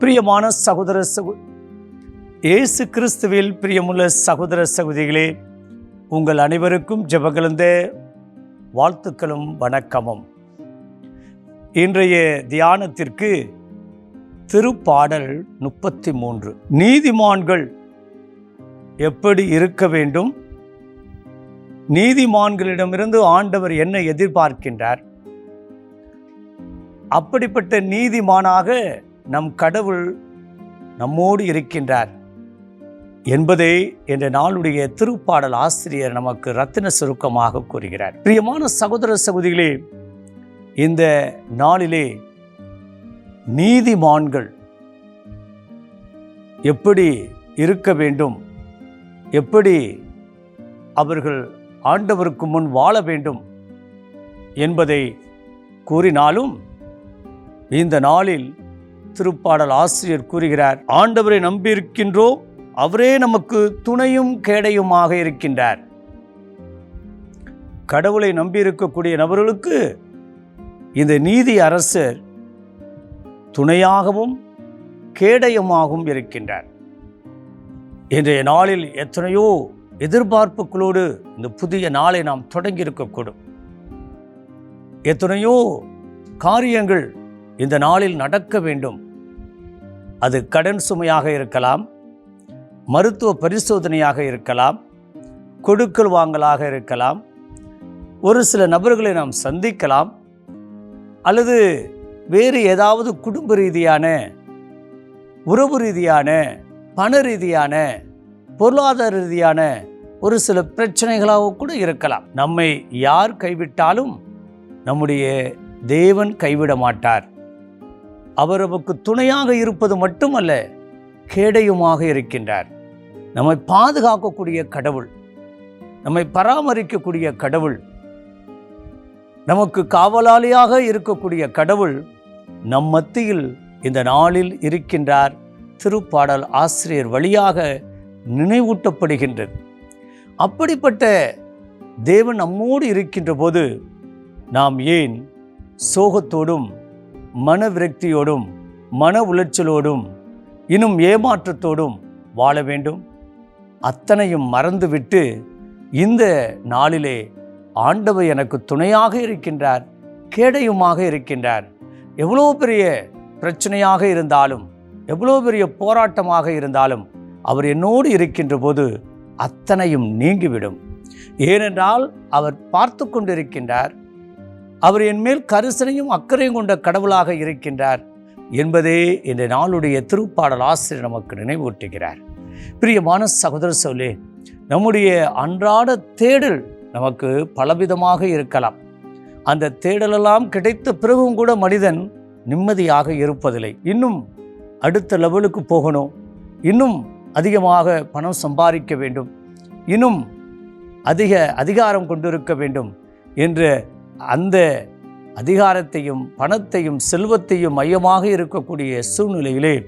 பிரியமான சகோதர சகோ இயேசு கிறிஸ்துவில் பிரியமுள்ள சகோதர சகோதரிகளே உங்கள் அனைவருக்கும் ஜெபகலந்த வாழ்த்துக்களும் வணக்கமும். இன்றைய தியானத்திற்கு திருப்பாடல் முப்பத்தி மூன்று நீதிமான்கள் எப்படி இருக்க வேண்டும்? நீதிமான்களிடமிருந்து ஆண்டவர் என்ன எதிர்பார்க்கின்றார்? அப்படிப்பட்ட நீதிமானாக நம் கடவுள் நம்மோடு இருக்கின்றார் என்பதை என்ற நாளுடைய திருப்பாடல் ஆசிரியர் நமக்கு ரத்தின சுருக்கமாக கூறுகிறார். பிரியமான சகோதர சகோதரிகளே இந்த நாளிலே நீதிமான்கள் எப்படி இருக்க வேண்டும்? எப்படி அவர்கள் ஆண்டவருக்கு முன் வாழ வேண்டும்? என்பதை கூறினாலும் இந்த நாளில் திருப்பாடல் ஆசிரியர் கூறுகிறார் ஆண்டவரை நம்பியிருக்கின்றோம் அவரே நமக்கு துணையும் கேடையுமாக இருக்கின்றார். கடவுளை நம்பியிருக்கக்கூடிய நபர்களுக்கு இந்த நீதி அரசர் துணையாகவும் கேடயமாகவும் இருக்கின்றார். இன்றைய நாளில் எத்தனையோ எதிர்பார்ப்புகளோடு இந்த புதிய நாளை நாம் தொடங்கி இருக்கக்கூடும் எத்தனையோ காரியங்கள் இந்த நாளில் நடக்க வேண்டும். அது கடன் சுமையாக இருக்கலாம் மருத்துவ பரிசோதனையாக இருக்கலாம் கொடுக்கல் வாங்கலாக இருக்கலாம் ஒரு சில நபர்களை நாம் சந்திக்கலாம் அல்லது வேறு ஏதாவது குடும்ப ரீதியான உறவு ரீதியான பண ரீதியான பொருளாதார ரீதியான ஒரு சில பிரச்சனைகளாக கூட இருக்கலாம். நம்மை யார் கைவிட்டாலும் நம்முடைய தேவன் கைவிட மாட்டார். அவர் நமக்கு துணையாக இருப்பது மட்டுமல்ல கேடையுமாக இருக்கின்றார். நம்மை பாதுகாக்கக்கூடிய கடவுள் நம்மை பராமரிக்கக்கூடிய கடவுள் நமக்கு காவலாளியாக இருக்கக்கூடிய கடவுள் நம் மத்தியில் இந்த நாளில் இருக்கின்றார். திருப்பாடல் ஆசிரியர் வழியாக நினைவூட்டப்படுகின்றது. அப்படிப்பட்ட தேவன் நம்மோடு இருக்கின்ற போது நாம் ஏன் சோகத்தோடும் மன விரக்தியோடும் மன உளைச்சலோடும் இன்னும் ஏமாற்றத்தோடும் வாழ வேண்டும். அத்தனையும் மறந்துவிட்டு இந்த நாளிலே ஆண்டவர் எனக்கு துணையாக இருக்கின்றார் கேடையுமாக இருக்கின்றார். எவ்வளோ பெரிய பிரச்சனையாக இருந்தாலும் எவ்வளோ பெரிய போராட்டமாக இருந்தாலும் அவர் என்னோடு இருக்கின்ற போது அத்தனையும் நீங்கிவிடும். ஏனென்றால் அவர் பார்த்து கொண்டிருக்கின்றார் அவர் என் மேல் கரிசனையும் அக்கறையும் கொண்ட கடவுளாக இருக்கின்றார் என்பதே இந்த நாளுடைய திருப்பாடல் ஆசிரியர் நமக்கு நினைவூட்டுகிறார். பிரியமான சகோதர சொல்லே நம்முடைய அன்றாட தேடல் நமக்கு பலவிதமாக இருக்கலாம். அந்த தேடலெல்லாம் கிடைத்த பிறகும் கூட மனிதன் நிம்மதியாக இருப்பதில்லை. இன்னும் அடுத்த லெவலுக்கு போகணும். இன்னும் அதிகமாக பணம் சம்பாதிக்க வேண்டும். இன்னும் அதிக அதிகாரம் கொண்டிருக்க வேண்டும் என்ற அந்த அதிகாரத்தையும் பணத்தையும் செல்வத்தையும் மையமாக இருக்கக்கூடிய சூழ்நிலையிலே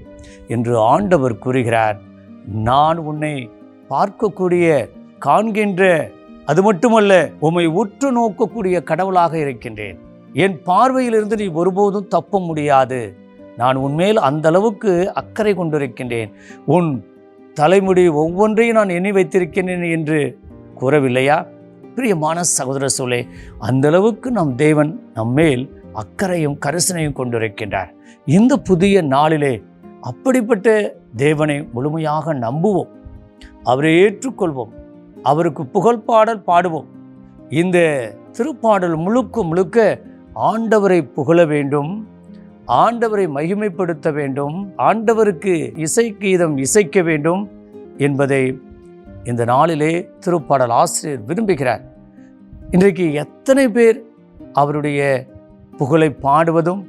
என்று ஆண்டவர் கூறுகிறார். நான் உன்னை பார்க்கக்கூடிய காண்கின்ற அது மட்டுமல்ல உம்மை உற்று நோக்கக்கூடிய கடவுளாக இருக்கின்றேன். என் பார்வையிலிருந்து நீ ஒருபோதும் தப்ப முடியாது. நான் உன்மேல் அந்த அளவுக்கு அக்கறை கொண்டிருக்கின்றேன். உன் தலைமுடி ஒவ்வொன்றையும் நான் எண்ணி வைத்திருக்கின்றேன் என்று கூறவில்லையா? பிரியமான சகோதர சூழலே அந்த அளவுக்கு நம் தேவன் நம்மேல் அக்கறையும் கரிசனையும் கொண்டிருக்கின்றார். இந்த புதிய நாளிலே அப்படிப்பட்ட தேவனை முழுமையாக நம்புவோம். அவரை ஏற்றுக்கொள்வோம். அவருக்கு புகழ் பாடல் பாடுவோம். இந்த திருப்பாடல் முழுக்க முழுக்க ஆண்டவரை புகழ வேண்டும். ஆண்டவரை மகிமைப்படுத்த வேண்டும். ஆண்டவருக்கு இசை கீதம் இசைக்க வேண்டும் என்பதை இந்த நாளிலே திருப்பாடல் ஆசிரியர் விரும்புகிறார். இன்றைக்கு எத்தனை பேர் அவருடைய புகழை பாடுவதும்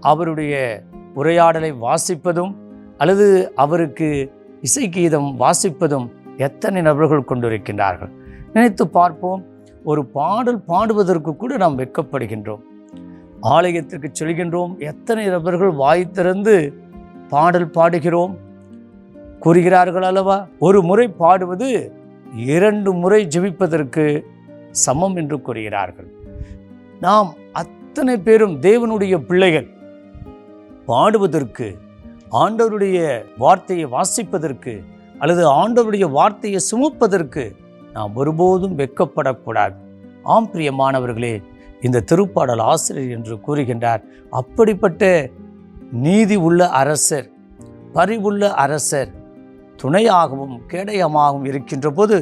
அவருடைய உரையாடலை வாசிப்பதும் அல்லது அவருக்கு இசை கீதம் வாசிப்பதும் எத்தனை நபர்கள் கொண்டிருக்கின்றார்கள்? நினைத்து பார்ப்போம். ஒரு பாடல் பாடுவதற்கு கூட நாம் வெட்கப்படுகின்றோம். ஆலயத்திற்கு செல்கின்றோம். எத்தனை நபர்கள் வாய் திறந்து பாடல் பாடுகிறோம்? கூறுகிறார்கள் அல்லவா? ஒரு முறை பாடுவது இரண்டு முறை ஜெபிப்பதற்கு சமம் என்று கூறுகிறார்கள். நாம் அத்தனை பேரும் தேவனுடைய பிள்ளைகள். பாடுவதற்கு ஆண்டவருடைய வார்த்தையை வாசிப்பதற்கு அல்லது ஆண்டவருடைய வார்த்தையை சுமப்பதற்கு நாம் ஒருபோதும் வெட்கப்படக்கூடாது. ஆம் பிரியமானவர்களே இந்த திருப்பாடல் ஆசிரியர் என்று கூறுகின்றார் அப்படிப்பட்ட நீதி உள்ள அரசர் பரிவுள்ள அரசர் துணையாகவும் கேடயமாகவும் இருக்கின்ற போது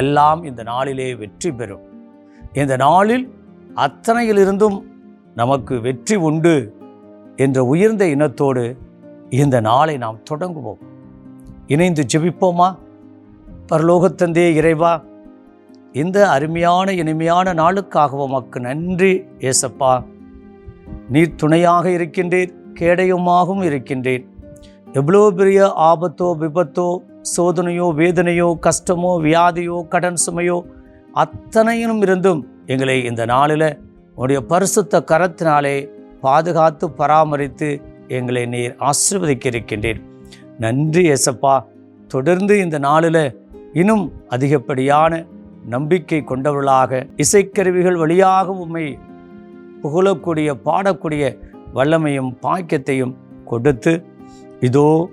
எல்லாம் இந்த நாளிலே வெற்றி பெறும். இந்த நாளில் அத்தனையிலிருந்தும் நமக்கு வெற்றி உண்டு என்ற உயர்ந்த இனத்தோடு இந்த நாளை நாம் தொடங்குவோம். இணைந்து ஜெபிப்போமா? பரலோகத்தந்தே இறைவா இந்த அருமையான இனிமையான நாளுக்காக உமக்கு நன்றி ஏசப்பா. நீர் துணையாக இருக்கின்றேன் கேடயமாகவும் இருக்கின்றேன் எவ்வளோ பெரிய ஆபத்தோ விபத்தோ சோதனையோ வேதனையோ கஷ்டமோ வியாதியோ கடன் சுமையோ அத்தனையிலும் இருந்தும் எங்களை இந்த நாளில் உடைய பரிசுத்த கரத்தினாலே பாதுகாத்து பராமரித்து எங்களை நீர் ஆசீர்வதிக்க இருக்கின்றேன் நன்றி எசப்பா தொடர்ந்து இந்த நாளில் இன்னும் அதிகப்படியான நம்பிக்கை கொண்டவர்களாக இசைக்கருவிகள் வழியாக உண்மை புகழக்கூடிய பாடக்கூடிய வல்லமையும் பாக்கியத்தையும் கொடுத்து இதோ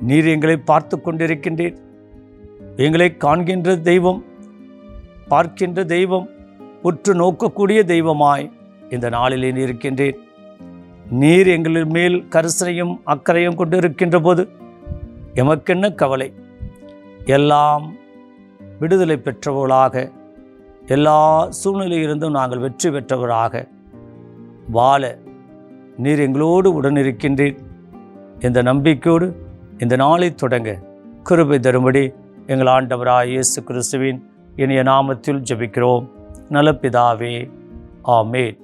நீர் எங்களை பார்த்து கொண்டிருக்கின்றீர். எங்களை காண்கின்ற தெய்வம் பார்க்கின்ற தெய்வம் உற்று நோக்கக்கூடிய தெய்வமாய் இந்த நாளிலே நீர் நீர் எங்களின் மேல் கரிசனையும் அக்கறையும் கொண்டு இருக்கின்ற போது எமக்கென்ன கவலை? எல்லாம் விடுதலை பெற்றவர்களாக எல்லா சூழ்நிலையிலிருந்தும் நாங்கள் வெற்றி பெற்றவராக வாழ நீர் எங்களோடு உடன் இருக்கின்றேன் இந்த நம்பிக்கையோடு இந்த நாளை தொடங்க கிருபை தரும்படி எங்கள் ஆண்டவராய் இயேசு கிறிஸ்துவின் இனிய நாமத்தில் ஜெபிக்கிறோம். நலப்பிதாவே. ஆமேன்.